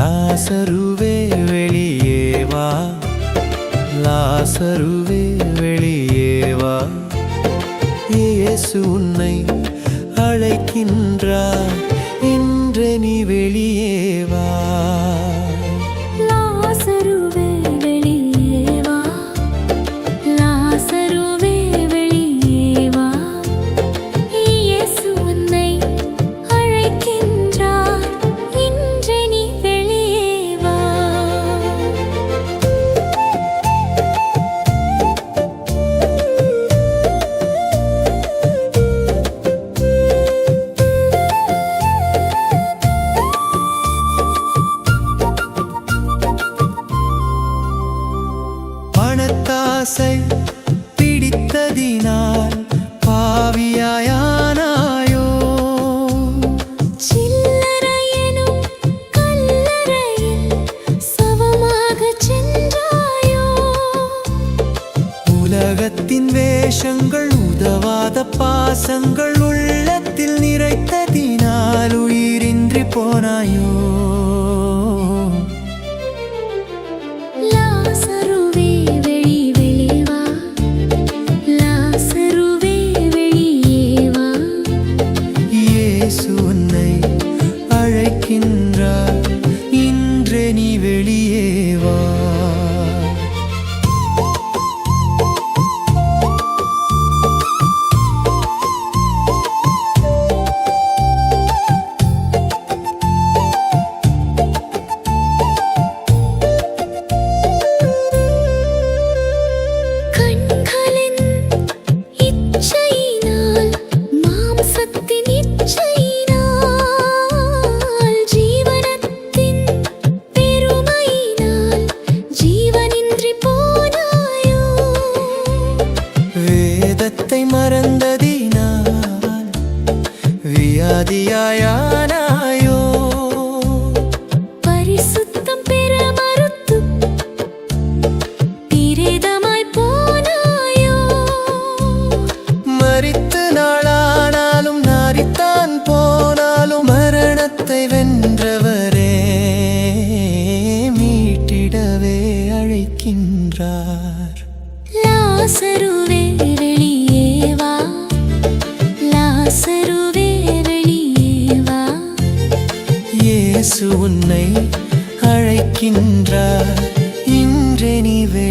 லாசருவே வெளியே வா. லாசருவே வெளியே வா. இயேசு உன்னை பணத்தாசை பிடித்ததினால் பாவியாயானாயோ? சில்லறையெனும் கல்லறையில் சவமாகச் சென்றாயோ? உலகத்தின் வேஷங்கள் உதவாத பாசங்கள் உள்ளத்தில் வியாதியாயானாயோ பரிசுத்தம் பெற மறுத்து பிரேதமாய் போனாயோ? மரித்து நாளானாலும் நாரித்தான் போனாலும் மரணத்தை வென்றவரே மீட்டிடவே அழைக்கின்றார். லாசருவே இயேசு உன்னை அழைக்கின்றார். இன்றே நீ வே